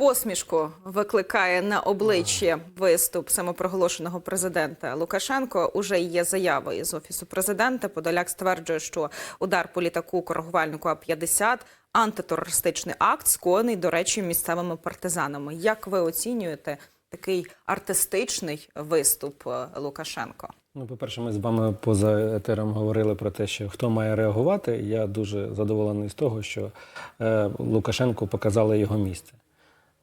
Посмішку викликає на обличчі виступ самопроголошеного президента Лукашенко. Уже є заяви із офісу президента. Подоляк стверджує, що удар по літаку коригувальнику А-50 – антитерористичний акт, скоєний, до речі, місцевими партизанами. Як ви оцінюєте такий артистичний виступ е, Лукашенко? Ну, по-перше, ми з вами поза етером говорили про те, що хто має реагувати. Я дуже задоволений з того, що е, Лукашенку показали його місце.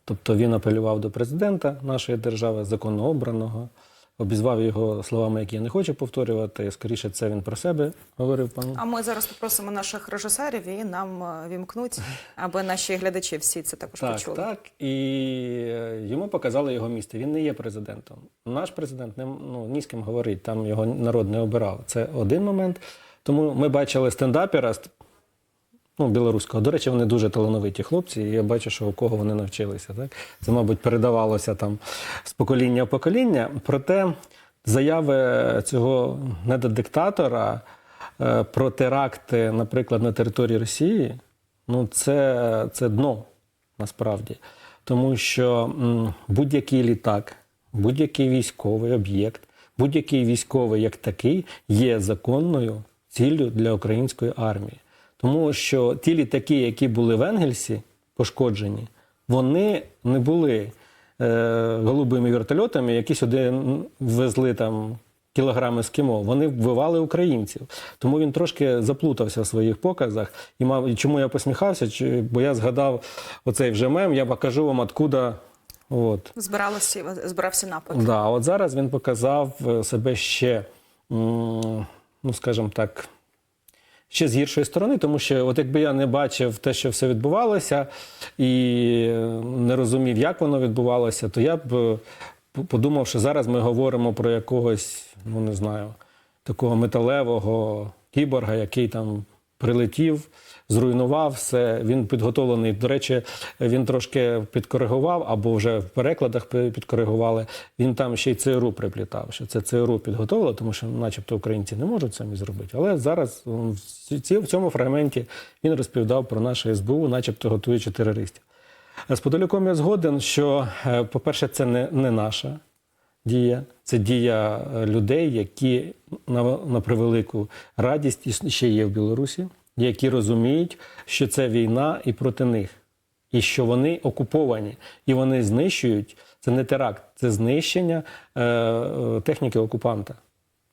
Тобто він апелював до президента нашої держави, законно обраного, обізвав його словами, які я не хочу повторювати. Скоріше, це він про себе говорив пан. А ми зараз попросимо наших режисерів і нам е, вімкнуть, аби наші глядачі всі це також Так, почули. так. І е, йому показали його місце. Він не є президентом. Наш президент не ну, ні з ким говорить, там його народ не обирав. Це один момент. Тому ми бачили стендапера ст- ну, білоруського. До речі, вони дуже талановиті хлопці, і я бачу, що у кого вони навчилися. Так? Це, мабуть, передавалося там з покоління в покоління. Проте заяви цього недодиктатора е, про теракти, наприклад, на території Росії, ну це, це дно насправді. Тому що будь-який літак, будь-який військовий об'єкт, будь-який військовий як такий є законною ціллю для української армії. Тому що ті літаки, які були в Енгельсі, пошкоджені, вони не були е, голубими вертольотами, які сюди везли там кілограми ескімо. Вони вбивали українців. Тому він трошки заплутався в своїх показах. І мав, чому я посміхався? Чи- Бо я згадав оцей вже мем, я покажу вам, откуда. От. Збиралося, збирався напад. Да, от зараз він показав е, себе ще, ну скажімо так, ще з гіршої сторони, тому що, от якби я не бачив те, що все відбувалося, і не розумів, як воно відбувалося, то я б е, подумав, що зараз ми говоримо про якогось, ну не знаю, такого металевого кіборга, який там прилетів, зруйнував все. Він підготовлений. До речі, він трошки підкоригував, або вже в перекладах підкоригували. Він там ще й ЦРУ приплітав, що це ЦРУ підготовило, тому що, начебто, українці не можуть самі зробити. Але зараз в цьому фрагменті він розповідав про наше СБУ, начебто готуючи терористів. З Подоляком я згоден, що, е, по-перше, це не, не наша дія, це дія е, людей, які на, на превелику радість ще є в Білорусі, які розуміють, що це війна і проти них, і що вони окуповані, і вони знищують. Це не теракт, це знищення е, е, техніки окупанта.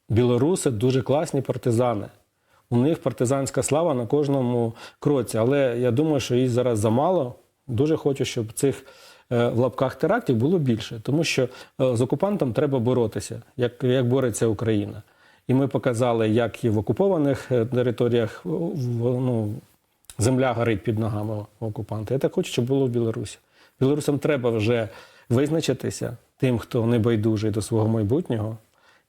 Білоруси дуже класні партизани. У них партизанська слава на кожному кроці. Але я думаю, що її зараз замало. Дуже хочу, щоб цих е, в лапках терактів було більше, тому що е, з окупантом треба боротися, як, як бореться Україна. І ми показали, як і в окупованих е, територіях ну, земля горить під ногами окупанта. Я так хочу, щоб було в Білорусі. Білорусам треба вже визначитися тим, хто не байдужий до свого майбутнього,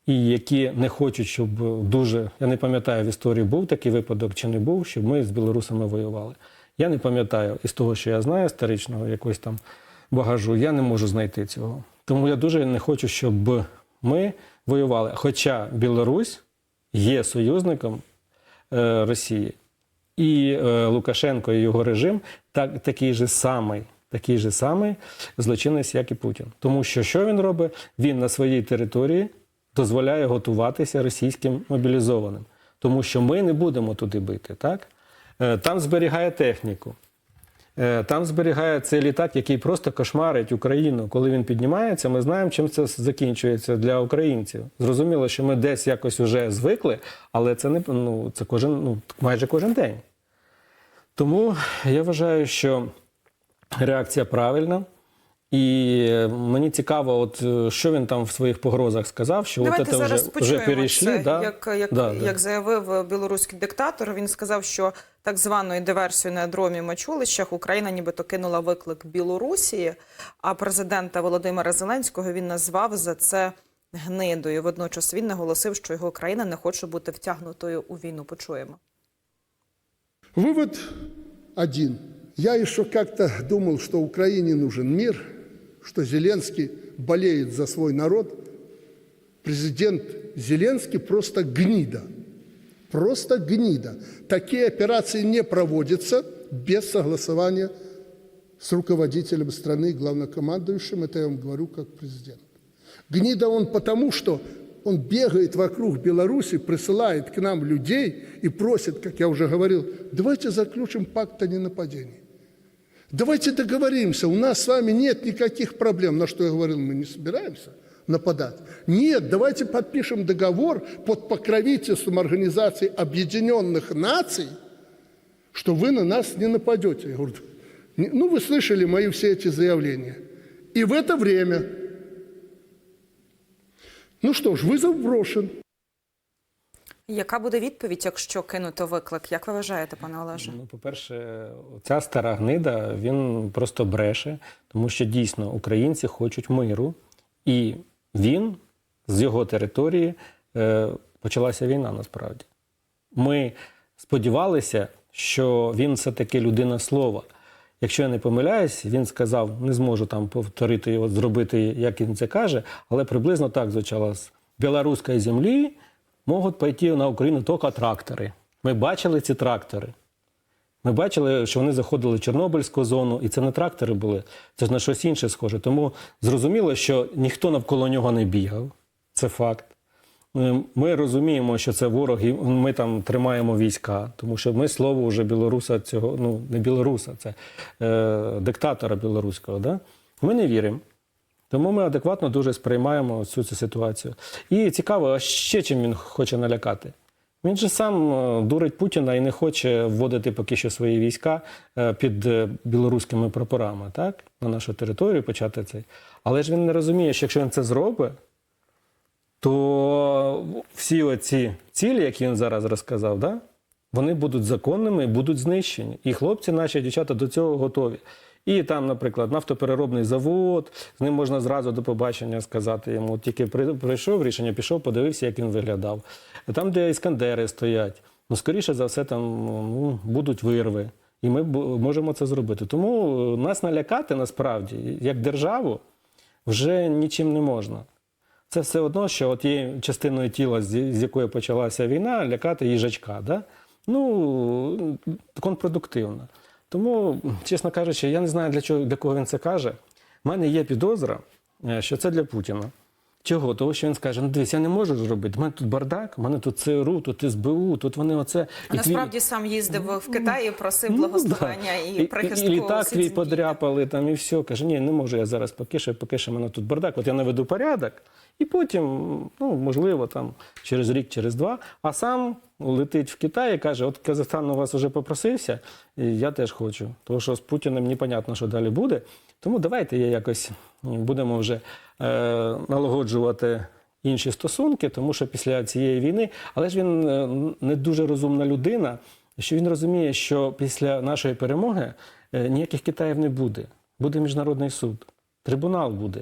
і які не хочуть, щоб дуже. Я не пам'ятаю в історії, був такий випадок чи не був, щоб ми з білорусами воювали. Я не пам'ятаю із того, що я знаю історичного якогось там багажу, я не можу знайти цього. Тому я дуже не хочу, щоб ми воювали. Хоча Білорусь є союзником е, Росії. І е, Лукашенко і його режим так, такий же самий, такий же самий злочинець, як і Путін. Тому що що він робить? Він на своїй території дозволяє готуватися російським мобілізованим. Тому що ми не будемо туди бити. Так? Е, там зберігає техніку. Е, Там зберігає цей літак, який просто кошмарить Україну. Коли він піднімається, ми знаємо, чим це закінчується для українців. Зрозуміло, що ми десь якось вже звикли, але це не ну, це кожен, ну, майже кожен день. Тому я вважаю, що реакція правильна. І мені цікаво, от е, що він там в своїх погрозах сказав, що Давайте от це зараз вже, почуємо вже перейшли. це, да? як, як, Да, да. заявив білоруський диктатор. Він сказав, що так званою диверсією на адромі Мачулищах Україна нібито кинула виклик Білорусі, а президента Володимира Зеленського він назвав за це гнидою. Водночас він наголосив, що його країна не хоче бути втягнутою у війну. Почуємо. Вывод один. Я еще как-то думал, что Украине нужен мир, что Зеленский болеет за свой народ. Президент Зеленский просто гнида. Просто гнида. Такие операции не проводятся без согласования с руководителем страны, главнокомандующим, это я вам говорю как президент. Гнида он потому, что он бегает вокруг Беларуси, присылает к нам людей и просит, как я уже говорил, давайте заключим пакт о ненападении. Давайте договоримся, у нас с вами нет никаких проблем. На что я говорил, мы не собираемся нападать. Нет, давайте подпишем договор под покровительством Организации Объединенных Наций, что вы на нас не нападете. Я говорю, «Не- ну вы слышали мои все эти заявления. И в это время, ну что ж, вызов брошен. Яка буде відповідь, якщо кинути виклик? Як ви вважаєте, пане Олеже? Ну, по-перше, ця стара гнида він просто бреше, тому що дійсно українці хочуть миру, і він з його території е, почалася війна насправді. Ми сподівалися, що він все-таки людина слова. Якщо я не помиляюсь, він сказав, не зможу там повторити його, зробити, як він це каже, але приблизно так звучало з білоруської землі можуть пойти на Україну тільки трактори. Ми бачили ці трактори. Ми бачили, що вони заходили в Чорнобильську зону, і це не трактори були, це ж на щось інше схоже. Тому зрозуміло, що ніхто навколо нього не бігав. Це факт. Е, Ми розуміємо, що це ворог, і ми там тримаємо війська, тому що ми слово вже білоруса цього, ну не білоруса, це е, диктатора білоруського. Да? Ми не віримо. Тому ми адекватно дуже сприймаємо всю цю ситуацію. І цікаво, а ще чим він хоче налякати? Він же сам е, дурить Путіна і не хоче вводити поки що свої війська е, під е, білоруськими прапорами, так? На нашу територію почати цей. Але ж він не розуміє, що якщо він це зробить, то всі оці цілі, які він зараз розказав, да, вони будуть законними і будуть знищені. І хлопці, наші дівчата до цього готові. І там, наприклад, нафтопереробний завод, з ним можна зразу до побачення сказати йому. Тільки прийшов рішення, пішов, подивився, як він виглядав. Там, де іскандери стоять, ну, скоріше за все, там ну, будуть вирви. І ми можемо це зробити. Тому е, нас налякати насправді, як державу, вже нічим не можна. Це все одно, що от є частиною тіла, з якої почалася війна, лякати їжачка. Да? Ну, контрпродуктивно. Тому, чесно кажучи, я не знаю, для чого для кого він це каже. У мене є підозра, е, що це для Путіна. Чого? Того, що він скаже: ну дивись, я не можу зробити. У мене тут бардак, у мене тут ЦРУ, тут СБУ, тут вони оце. А І твій- насправді сам їздив в Китай і просив Ну, благословення да. і прихистку і, і літак твій подряпали там і все. Каже, ні, не можу я зараз поки що, поки що в мене тут бардак. От я наведу порядок, і потім, ну можливо, там через рік, через два, а сам летить в Китай і каже: От Казахстан у вас вже попросився, і я теж хочу. Тому що з Путіним непонятно, що далі буде. Тому давайте я якось будемо вже налагоджувати. Інші стосунки, тому що після цієї війни, але ж він е, не дуже розумна людина, що він розуміє, що після нашої перемоги е, ніяких Китаїв не буде. Буде міжнародний суд, трибунал буде.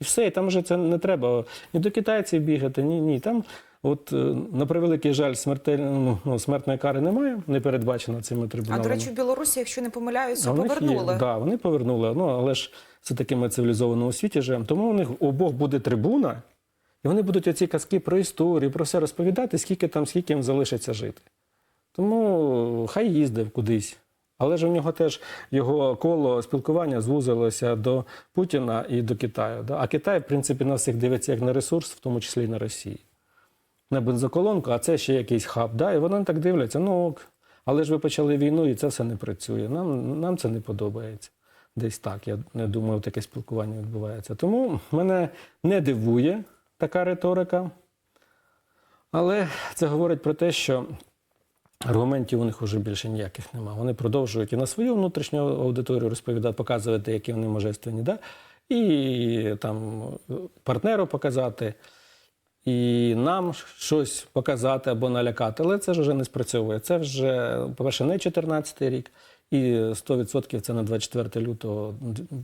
І все, і там вже це не треба ні до китайців бігати, ні, ні. Там, от е, на превеликий жаль, смертель, ну, ну, смертної кари немає, не передбачено цими А до речі, в Білорусі, якщо не помиляюся, повернули. Є, да, вони повернули. Ну, але ж це таки ми цивілізованому світі живемо. Тому у них обох буде трибуна, і вони будуть оці казки про історію, про все розповідати, скільки там, скільки їм залишиться жити. Тому хай їздив кудись. Але ж у нього теж його коло спілкування звузилося до Путіна і до Китаю. Да? А Китай, в принципі, на всіх дивиться як на ресурс, в тому числі і на Росії. На бензоколонку, а це ще якийсь хаб. Да? І вони так дивляться, ну ок. Але ж ви почали війну, і це все не працює. Нам, нам це не подобається. Десь так, я не думаю, таке спілкування відбувається. Тому мене не дивує така риторика. Але це говорить про те, що аргументів у них вже більше ніяких немає. Вони продовжують і на свою внутрішню аудиторію розповідати, показувати, які вони можественні, да? і там партнеру показати, і нам щось показати або налякати. Але це ж вже не спрацьовує. Це вже, по-перше, не 14 рік, і 100% це на 24 лютого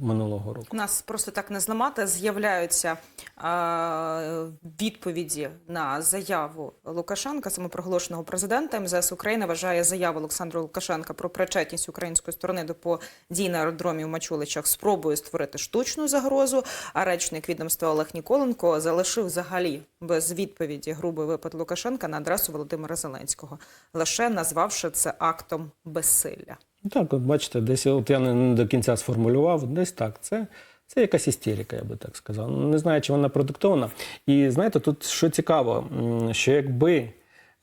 минулого року. Нас просто так не зламати. З'являються е, відповіді на заяву Лукашенка, самопроголошеного президента. МЗС України вважає заяву Олександра Лукашенка про причетність української сторони до подій на аеродромі в Мачуличах спробою створити штучну загрозу. А речник відомства Олег Ніколенко залишив взагалі без відповіді грубий випад Лукашенка на адресу Володимира Зеленського, лише назвавши це актом безсилля. Ну, Так, от бачите, десь от я не, не до кінця сформулював, десь так. Це, це якась істерика, я би так сказав. Не знаю, чи вона продиктована. І знаєте, тут що цікаво, що якби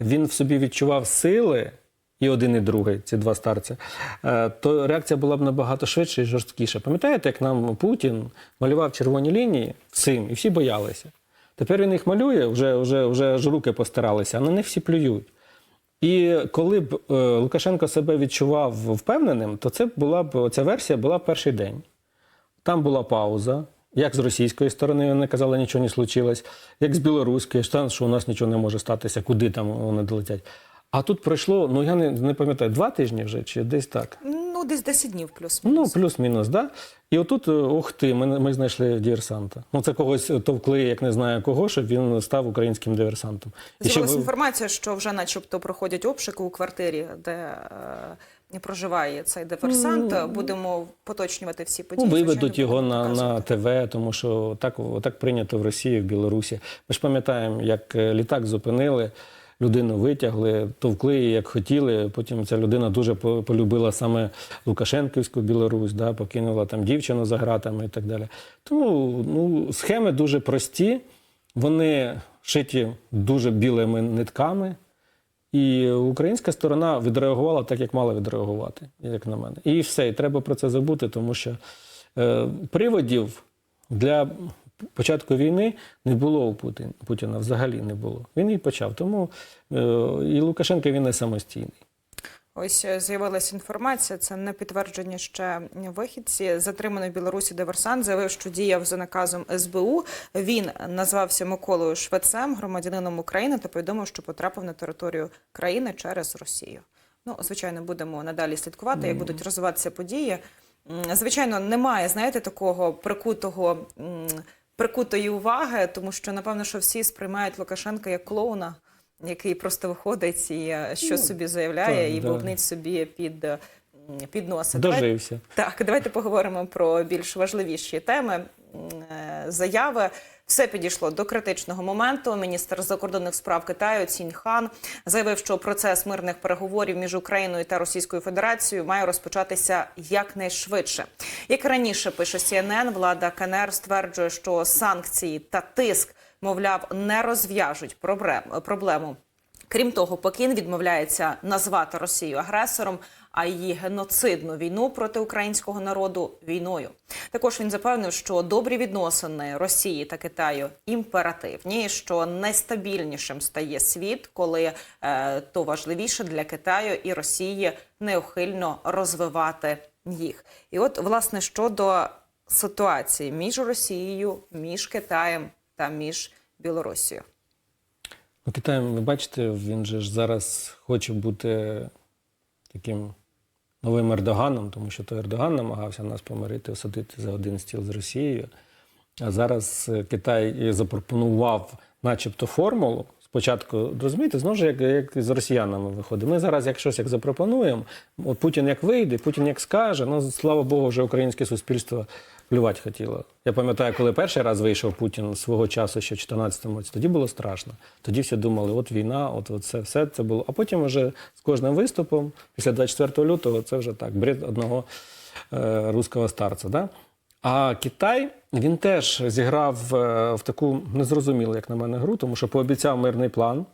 він в собі відчував сили, і один, і другий, ці два старці, е, то реакція була б набагато швидше і жорсткіша. Пам'ятаєте, як нам Путін малював червоні лінії всім, і всі боялися. Тепер він їх малює, вже, вже, вже аж руки постаралися, а на них всі плюють. І коли б е, Лукашенко себе відчував впевненим, то це була б ця версія була в перший день. Там була пауза. Як з російської сторони вони казали, нічого не случилось, як з білоруської, там, що у нас нічого не може статися, куди там вони долетять. А тут пройшло, ну я не, не пам'ятаю, два тижні вже чи десь так. Ну, десь 10 днів плюс. Ну, плюс-мінус, да. І отут, е, ух ти, ми, ми знайшли диверсанта. Ну, це когось товкли, як не знаю кого, щоб він став українським диверсантом. І щоб інформація, що вже начебто проходять обшуки у квартирі, де е, проживає цей диверсант. Будемо поточнювати всі події. Ну, виведуть його на, на. ТВ, тому що так, так прийнято в Росії, в Білорусі. Ми ж пам'ятаємо, як е, літак зупинили, людину витягли, товкли її, як хотіли. Потім ця людина дуже полюбила саме Лукашенківську Білорусь, да, покинула там дівчину за ґратами і так далі. Тому ну, схеми дуже прості, вони шиті дуже білими нитками. І українська сторона відреагувала так, як мала відреагувати, як на мене. І все, і треба про це забути, тому що е, приводів для початку війни не було у Путін, Путіна, взагалі не було. Він її почав. Тому е, і Лукашенко він не самостійний. Ось е, з'явилася інформація. Це не підтвердження ще вихідці. Затриманий в Білорусі диверсант заявив, що діяв за наказом СБУ. Він назвався Миколою Швецем, громадянином України, та повідомив, що потрапив на територію країни через Росію. Ну, звичайно, будемо надалі слідкувати, як будуть розвиватися події. Звичайно, немає, знаєте, такого прикутого. Прикутої уваги, тому що напевно, що всі сприймають Лукашенка як клоуна, який просто виходить і що щось собі заявляє так, і да. бубнить собі під, Підносить. під. Давай- Дожився. Так, давайте поговоримо про більш важливіші теми. Заяви. Все підійшло до критичного моменту. Міністр закордонних справ Китаю Цінь Хан заявив, що процес мирних переговорів між Україною та Російською Федерацією має розпочатися якнайшвидше. Як раніше пише CNN, влада КНР стверджує, що санкції та тиск, мовляв, не розв'яжуть проблем- проблему. Крім того, Пекін відмовляється назвати Росію агресором, а її геноцидну війну проти українського народу війною. Також він запевнив, що добрі відносини Росії та Китаю імперативні, що найстабільнішим стає світ, коли е, то важливіше для Китаю і Росії неухильно розвивати їх. І от, власне, щодо ситуації між Росією, між Китаєм та між Білорусією. Ну, Китай, ви бачите, він же ж зараз хоче бути таким новим Ердоганом, тому що то Ердоган намагався нас помирити, осадити за один стіл з Росією. А зараз е, Китай запропонував, начебто, формулу. Спочатку, розумієте, знову ж як, як з росіянами виходить. Ми зараз, як щось як запропонуємо, от Путін як вийде, Путін як скаже, ну слава Богу, вже українське суспільство плювати хотіло. Я пам'ятаю, коли перший раз вийшов Путін свого часу, ще в 2014 році, тоді було страшно. Тоді всі думали, от війна, от, це все це було. А потім вже з кожним виступом, після 24 лютого, це вже так, бред одного е, руського старця. Да? А Китай він теж зіграв е, в таку незрозумілу, як на мене, гру, тому що пообіцяв мирний план.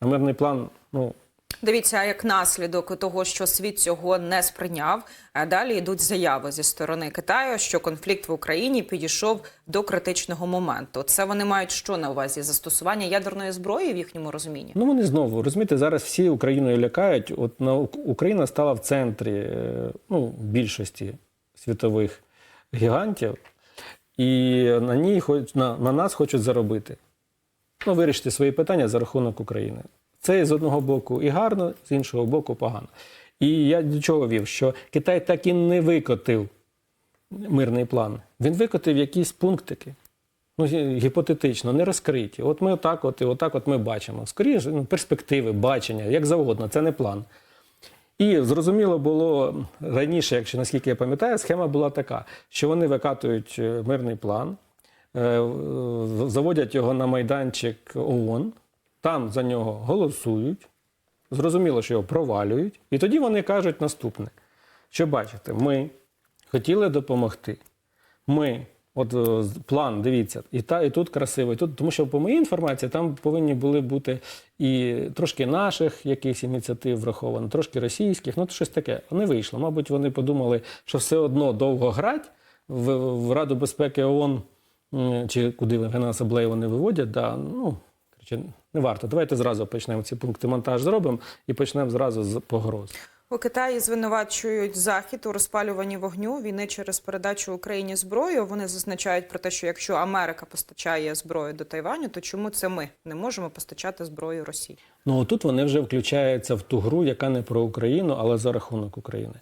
А мирний план, ну Дивіться, як наслідок того, що світ цього не сприйняв, а далі йдуть заяви зі сторони Китаю, що конфлікт в Україні підійшов до критичного моменту. Це вони мають що на увазі застосування ядерної зброї в їхньому розумінні? Ну вони знову розумієте, зараз всі Україною лякають. От на Україна стала в центрі е, ну, більшості світових гігантів, і на ній хоч на, на нас хочуть заробити. Ну, вирішити свої питання за рахунок України. Це з одного боку і гарно, з іншого боку погано. І я до чого вів, що Китай так і не викотив мирний план. Він викотив якісь пунктики. Ну, гіпотетично, не розкриті. От ми отак, от і отак от ми бачимо. Скоріше, ну, перспективи, бачення, як завгодно, це не план. І зрозуміло було раніше, якщо наскільки я пам'ятаю, схема була така, що вони викатують е, мирний план, е, заводять його на майданчик ООН, там за нього голосують, зрозуміло, що його провалюють, і тоді вони кажуть наступне. Що бачите, ми хотіли допомогти. Ми, от е, план, дивіться, і та, і тут красиво, і тут, тому що по моїй інформації там повинні були бути і трошки наших якихось ініціатив враховано, трошки російських, ну то щось таке. Не вийшло. Мабуть, вони подумали, що все одно довго грать в, в Раду безпеки ООН, чи куди асамблею вони виводять. Да, ну, коротше, не варто. Давайте зразу почнемо ці пункти монтаж зробимо і почнемо зразу з погроз. У Китаї звинувачують захід у розпалюванні вогню війни через передачу Україні зброї. Вони зазначають про те, що якщо Америка постачає зброю до Тайваню, то чому це ми не можемо постачати зброю Росії? Ну тут вони вже включаються в ту гру, яка не про Україну, але за рахунок України.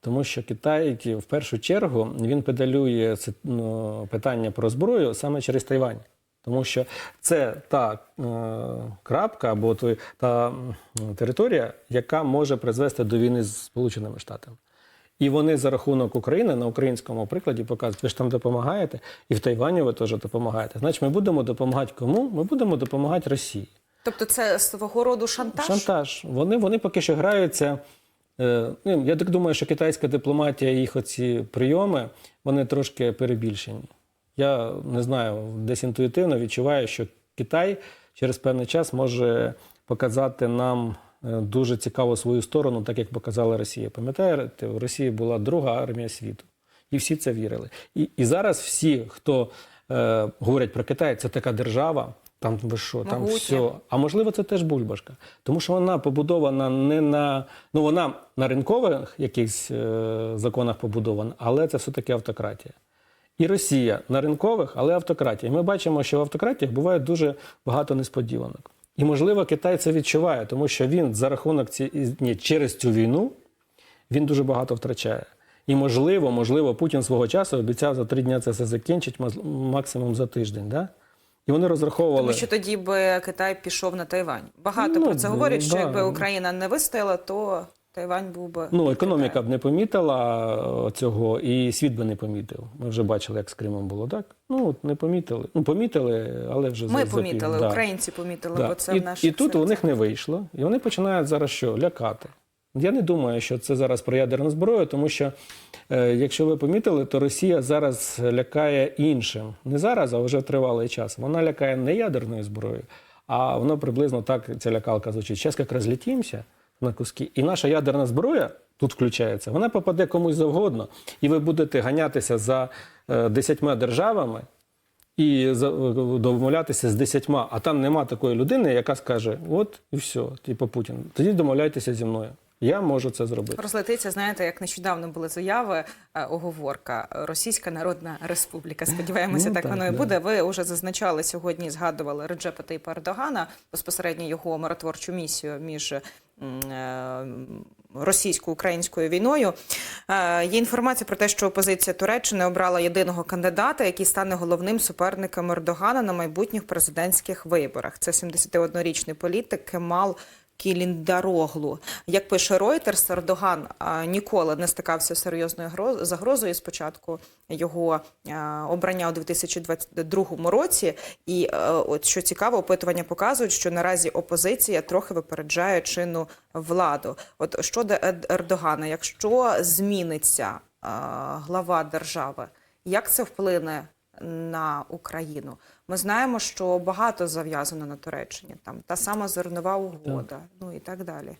Тому що Китай в першу чергу він педалює ну, питання про зброю саме через Тайвань. Тому що це та е, крапка або той, та територія, яка може призвести до війни з Сполученими Штатами. І вони за рахунок України на українському прикладі показують, ви ж там допомагаєте, і в Тайвані ви теж допомагаєте. Значить, ми будемо допомагати кому? Ми будемо допомагати Росії. Тобто, це свого роду шантаж? Шантаж. Вони, вони поки що граються. Е, ну, я так думаю, що китайська дипломатія, їх оці прийоми, вони трошки перебільшені. Я не знаю, десь інтуїтивно відчуваю, що Китай через певний час може показати нам е, дуже цікаву свою сторону, так як показала Росія. Пам'ятаєте, у Росії була друга армія світу. І всі це вірили. І, і зараз всі, хто е, говорять про Китай, це така держава, там ви що, там все. А можливо, це теж бульбашка. Тому що вона побудована не на ну вона на ринкових якихось е, законах побудована, але це все-таки автократія. І Росія на ринкових, але автократія. Ми бачимо, що в автократіях буває дуже багато несподіванок. І можливо, Китай це відчуває, тому що він за рахунок ці, ні, через цю війну він дуже багато втрачає. І можливо, можливо, Путін свого часу обіцяв за три дні це все закінчить, максимум за тиждень. Да? І вони розраховували. Тому що тоді би Китай пішов на Тайвань. Багато Ну, про це говорять, що да. якби Україна не вистояла, то Тайвань був би Ну, економіка б не помітила е, цього, і світ би не помітив. Ми вже бачили, як з Кримом було, так? Ну, от не помітили. Ну, помітили, але вже Ми запізно. помітили, Да. українці помітили, Да. бо це і, в наших і тут у них не вийшло, і вони починають зараз що? Лякати. Я не думаю, що це зараз про ядерну зброю, тому що, е, якщо ви помітили, то Росія зараз лякає іншим. Не зараз, а вже тривалий час. Вона лякає не ядерною зброєю, а воно приблизно так ця лякалка звучить. Зараз як розлетімося на куски, і наша ядерна зброя тут включається, вона попаде комусь завгодно, і ви будете ганятися за е, десятьма державами, і за- домовлятися з десятьма, а там нема такої людини, яка скаже: от і все, типу Путін. Тоді домовляйтеся зі мною. Я можу це зробити. Розлетиться, знаєте, як нещодавно були заяви, е, оговорка Російська Народна Республіка. Сподіваємося, Ну, так, так, воно і да. буде. Ви вже зазначали сьогодні, згадували Реджепа Тейпа Ердогана, безпосередньо його миротворчу місію між е, російсько-українською війною. Е, Є інформація про те, що опозиція Туреччини обрала єдиного кандидата, який стане головним суперником Ердогана на майбутніх президентських виборах. Це 71-річний політик Кемал Кіліндароглу. Як пише Reuters, Ердоган ніколи не стикався з серйозною загрозою з початку його обрання у 2022 році. І е, от що цікаво, опитування показують, що наразі опозиція трохи випереджає чинну владу. От щодо Ердогана, якщо зміниться глава держави, як це вплине на Україну? Ми знаємо, що багато зав'язано на Туреччині. Там та сама зернова угода, ну і так далі.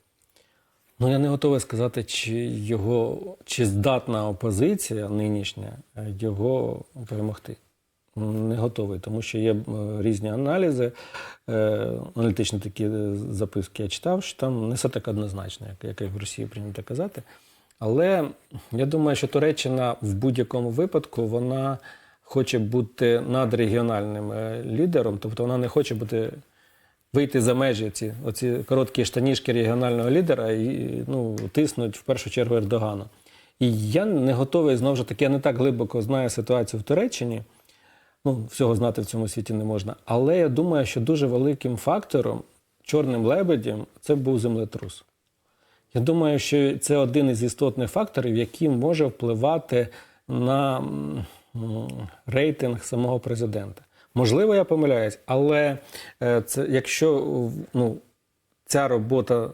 Ну я не готовий сказати, чи його чи здатна опозиція нинішня е, його перемогти. Не готовий, тому що є е, різні аналізи, е, аналітичні такі записки я читав, що там не все так однозначно, як, як в Росії прийнято казати. Але я думаю, що Туреччина в будь-якому випадку вона хоче бути надрегіональним е, лідером, тобто вона не хоче бути вийти за межі ці оці короткі штанішки регіонального лідера і ну, тиснуть в першу чергу Ердогану. І я не готовий знову ж таки, я не так глибоко знаю ситуацію в Туреччині. Ну, всього знати в цьому світі не можна. Але я думаю, що дуже великим фактором, чорним лебедем, це був землетрус. Я думаю, що це один із істотних факторів, який може впливати на рейтинг самого президента. Можливо, я помиляюсь, але е, це, якщо ну, ця робота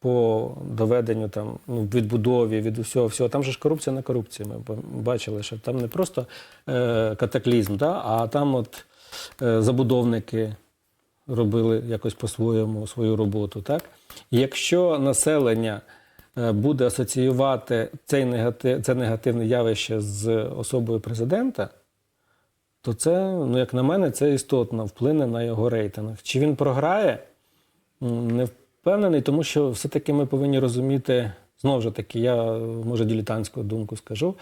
по доведенню там ну, відбудові від усього всього. Там же ж корупція на корупції. Ми бачили, що там не просто е, катаклізм, да, а там от е, забудовники робили якось по-своєму свою роботу. Так? Якщо населення буде асоціювати цей негатив, це негативне явище з особою президента, то це, ну як на мене, це істотно вплине на його рейтинг. Чи він програє? Не впевнений, тому що все-таки ми повинні розуміти, знову ж таки, я може дилетантську думку скажу,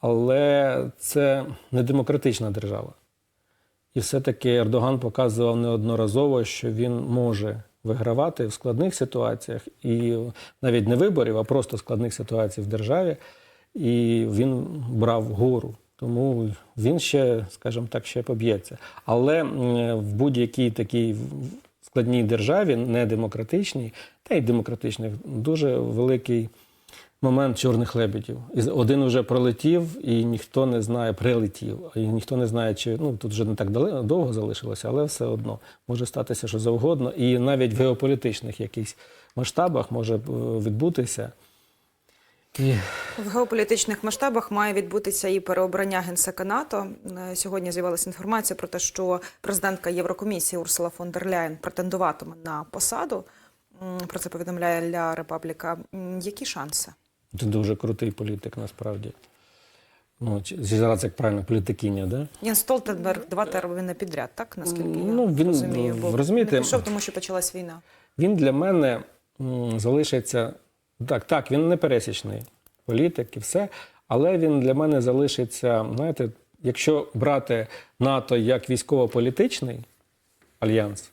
але це не демократична держава. І все-таки Ердоган показував неодноразово, що він може вигравати в складних ситуаціях, і навіть не виборів, а просто складних ситуацій в державі. І він брав гору. Тому він ще, скажімо так, ще поб'ється. Але в будь-якій такій складній державі, не демократичній, та й демократичних, дуже великий момент чорних лебедів. Один вже пролетів, і ніхто не знає, прилетів. І ніхто не знає, чи ну тут вже не так дали- довго залишилося, але все одно може статися що завгодно. І навіть в геополітичних якихось масштабах може е, відбутися. В геополітичних масштабах має відбутися і переобрання генсека НАТО. Е, Сьогодні з'явилася інформація про те, що президентка Єврокомісії Урсула фон дер Ляєн претендуватиме на посаду. Про це повідомляє Ля Репабліка. Які шанси? Це дуже крутий політик насправді. Ну, зараз як правильно, політикиня, да? Ян Столтенберг два терміни підряд, так наскільки Ну, я він, розумію, бо розумієте, не пішов, тому що почалась війна. Він для мене м, залишиться так, так, він не пересічний політик і все, але він для мене залишиться, знаєте, якщо брати НАТО як військово-політичний альянс,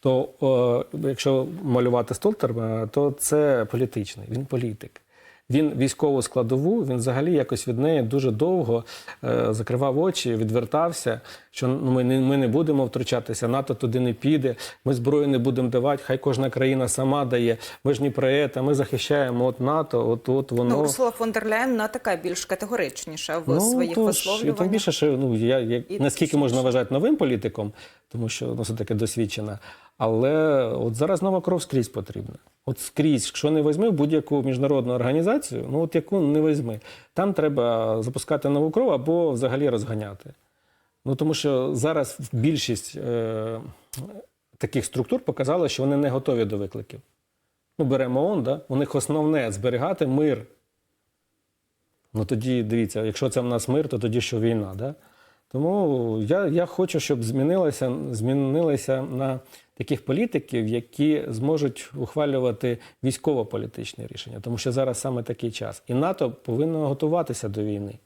то о, якщо малювати Столтерберга, то це політичний, він політик. Він військову складову, він взагалі якось від неї дуже довго е, закривав очі, відвертався, що ну, ми, не, ми не будемо втручатися, НАТО туди не піде, ми зброю не будемо давати, хай кожна країна сама дає. Ми ж не про це, ми захищаємо от НАТО, от, от воно. Ну, Урсула фон дер Ляєн вона така більш категоричніша в Ну, своїх І висловлюваннях. тим більше, що ну, я, я, І наскільки можна вважати новим політиком, тому що ну, все-таки досвідчена. Але от зараз нова кров скрізь потрібна. От скрізь, якщо не візьми будь-яку міжнародну організацію, ну от яку не візьми, там треба запускати нову кров або взагалі розганяти. Ну тому що зараз більшість е, таких структур показала, що вони не готові до викликів. Ну, беремо ООН, да? у них основне зберігати мир. Ну тоді дивіться, якщо це в нас мир, то тоді що війна. Да? Тому я, я хочу, щоб змінилося, змінилися на таких політиків, які зможуть ухвалювати військово-політичні рішення, тому що зараз саме такий час. І НАТО повинно готуватися до війни,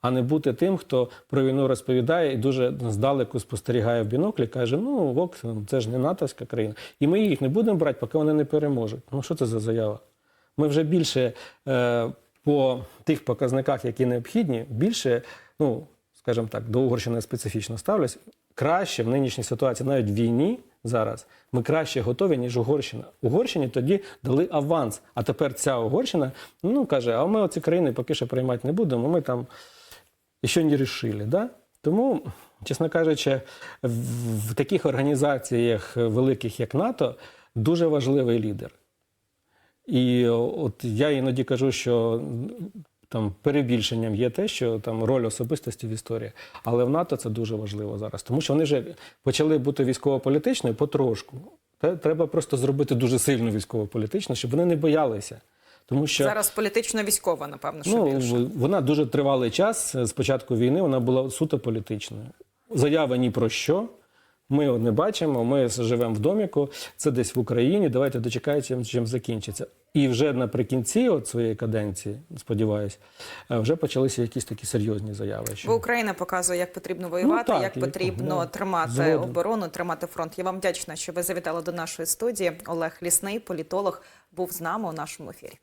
а не бути тим, хто про війну розповідає і дуже здалеку спостерігає в біноклі, каже: ну ок, це ж не натовська країна, і ми їх не будемо брати, поки вони не переможуть. Ну що це за заява? Ми вже більше е, по тих показниках, які необхідні, більше, ну скажімо так, до Угорщини специфічно ставлюсь. Краще в нинішній ситуації, навіть в війні зараз, ми краще готові, ніж Угорщина. Угорщині тоді дали аванс. А тепер ця Угорщина ну, каже: а ми оці країни поки що приймати не будемо, ми там ще не рішили. Да? Тому, чесно кажучи, в, таких організаціях великих, як НАТО, дуже важливий лідер. І от я іноді кажу, що там перебільшенням є те, що там роль особистості в історії. Але в НАТО це дуже важливо зараз, тому що вони вже почали бути військово-політичною потрошку. Треба просто зробити дуже сильно військово-політично, щоб вони не боялися. Тому що Зараз політично-військова, напевно, що Ну, більше. вона дуже тривалий час з початку війни вона була суто політичною. Заяви ні про що. Ми його не бачимо, ми живемо в доміку, це десь в Україні. Давайте дочекаємо, чим закінчиться. І вже наприкінці от своєї каденції, сподіваюся, е, вже почалися якісь такі серйозні заяви. Що... Бо Україна показує, як потрібно воювати, так, як потрібно да, тримати згоден. оборону, тримати фронт. Я вам вдячна, що ви завітали до нашої студії. Олег Лісний, політолог, був з нами у нашому ефірі.